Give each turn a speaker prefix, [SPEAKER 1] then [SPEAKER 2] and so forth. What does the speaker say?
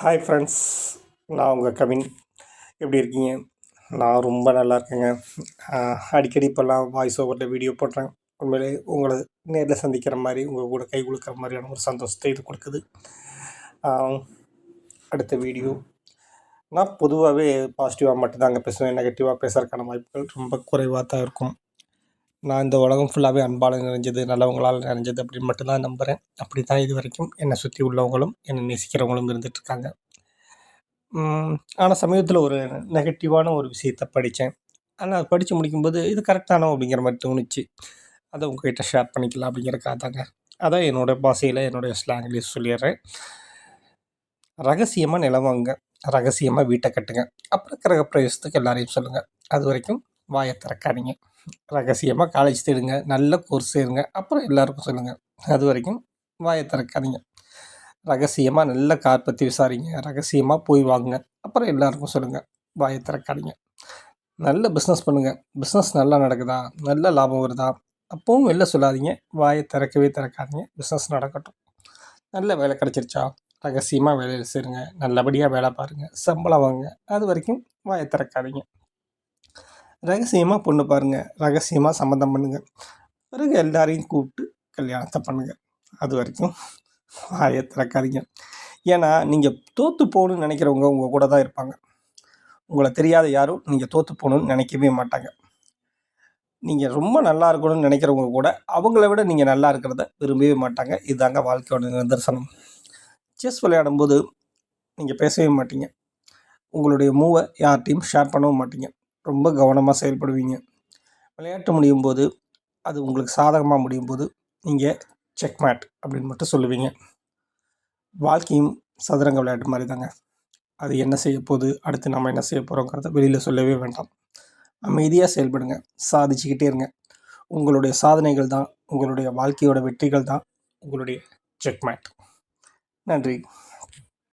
[SPEAKER 1] Hi friends நான் உங்கள் கவின். எப்படி இருக்கீங்க? நான் ரொம்ப நல்லா இருக்கேங்க. அடிக்கடி இப்போல்லாம் வாய்ஸ் ஓவரில் வீடியோ போடுறேன். உண்மையிலே உங்களை நேரில் சந்திக்கிற மாதிரி உங்கள் கூட கை குலுக்கிற மாதிரியான ஒரு சந்தோஷத்தை இது கொடுக்குது. அடுத்த வீடியோ நான் பொதுவாகவே பாசிட்டிவாக மட்டும்தாங்க பேசுவேன். நெகட்டிவாக பேசுகிறதுக்கான வாய்ப்புகள் ரொம்ப குறைவாக தான் இருக்கும். நான் இந்த உலகம் ஃபுல்லாகவே அன்பால் நிறைஞ்சது நல்லவங்களால் நிறைஞ்சது அப்படின்னு மட்டும்தான் நம்புகிறேன் அப்படி தான் இது வரைக்கும் என்னை சுற்றி உள்ளவங்களும் என்னை நேசிக்கிறவங்களும் இருந்துகிட்ருக்காங்க ஆனால் சமீபத்தில் ஒரு நெகட்டிவான ஒரு விஷயத்தை படித்தேன் ஆனால் அது படித்து முடிக்கும்போது இது கரெக்டானோ அப்படிங்கிற மாதிரி தோணுச்சு. அதை உங்ககிட்ட ஷேர் பண்ணிக்கலாம் அப்படிங்கிறக்காக தாங்க. அதான் என்னோடய பாஷையில் என்னுடைய ஸ்லாங்லேயே சொல்லிடுறேன். ரகசியமாக நிலம் வாங்க ரகசியமாக வீட்டை கட்டுங்க. அப்புறம் கிரக பிரவேசத்துக்கு எல்லாரையும் சொல்லுங்கள் அது வரைக்கும் வாயை திறக்காதீங்க. ரகசியமாக காலேஜ் தேடுங்க. நல்ல கோர்ஸ் சேருங்க அப்புறம் எல்லாருக்கும் சொல்லுங்கள் அது வரைக்கும் வாயை திறக்காதீங்க. ரகசியமாக நல்ல கார் பற்றி விசாரிங்க. ரகசியமாக போய் வாங்குங்க. அப்புறம் எல்லாருக்கும் சொல்லுங்கள் வாயை திறக்காதீங்க. நல்ல பிஸ்னஸ் பண்ணுங்கள் பிஸ்னஸ் நல்லா நடக்குதா? நல்ல லாபம் வருதா? அப்பவும் வெளில சொல்லாதீங்க. வாயை திறக்கவே திறக்காதீங்க. பிஸ்னஸ் நடக்கட்டும். நல்ல வேலை கிடச்சிருச்சா? ரகசியமாக வேலையில் சேருங்க. நல்லபடியாக வேலை பாருங்கள் சம்பளம் வாங்க அது வரைக்கும் வாயை திறக்காதீங்க. ரகசியமாக பொண்ணு பாருங்கள் ரகசியமாக சம்மந்தம் பண்ணுங்கள் பிறகு எல்லாரையும் கூப்பிட்டு கல்யாணத்தை பண்ணுங்கள் அது வரைக்கும் வாயை திறக்காதீங்க. ஏன்னா நீங்கள் தோற்று போகணுன்னு நினைக்கிறவங்க உங்கள் கூட தான் இருப்பாங்க. உங்களை தெரியாத யாரும் நீங்கள் தோற்று போகணுன்னு நினைக்கவே மாட்டாங்க. நீங்கள் ரொம்ப நல்லா இருக்கணும்னு நினைக்கிறவங்க கூட அவங்கள விட நீங்கள் நல்லா இருக்கிறத விரும்பவே மாட்டாங்க. இதுதாங்க வாழ்க்கையோட நிதர்சனம். செஸ் விளையாடும்போது நீங்கள் பேசவே மாட்டீங்க. உங்களுடைய மூவை யார்ட்டையும் ஷேர் பண்ணவும் மாட்டீங்க. ரொம்ப கவனமாக செயல்படுவீங்க. விளையாட்டு முடியும் போது அது உங்களுக்கு சாதகமாக முடியும் போது நீங்கள் செக்மேட் அப்படின்னு மட்டும் சொல்லுவீங்க. வாழ்க்கையும் சதுரங்க விளையாட்டு மாதிரி தாங்க அது என்ன செய்ய போகுது அடுத்து நம்ம என்ன செய்ய போகிறோங்கிறத வெளியில் சொல்லவே வேண்டாம். அமைதியாக செயல்படுங்க சாதிச்சுக்கிட்டே இருங்க. உங்களுடைய சாதனைகள் தான் உங்களுடைய வாழ்க்கையோட வெற்றிகள் தான் உங்களுடைய செக்மேட் நன்றி.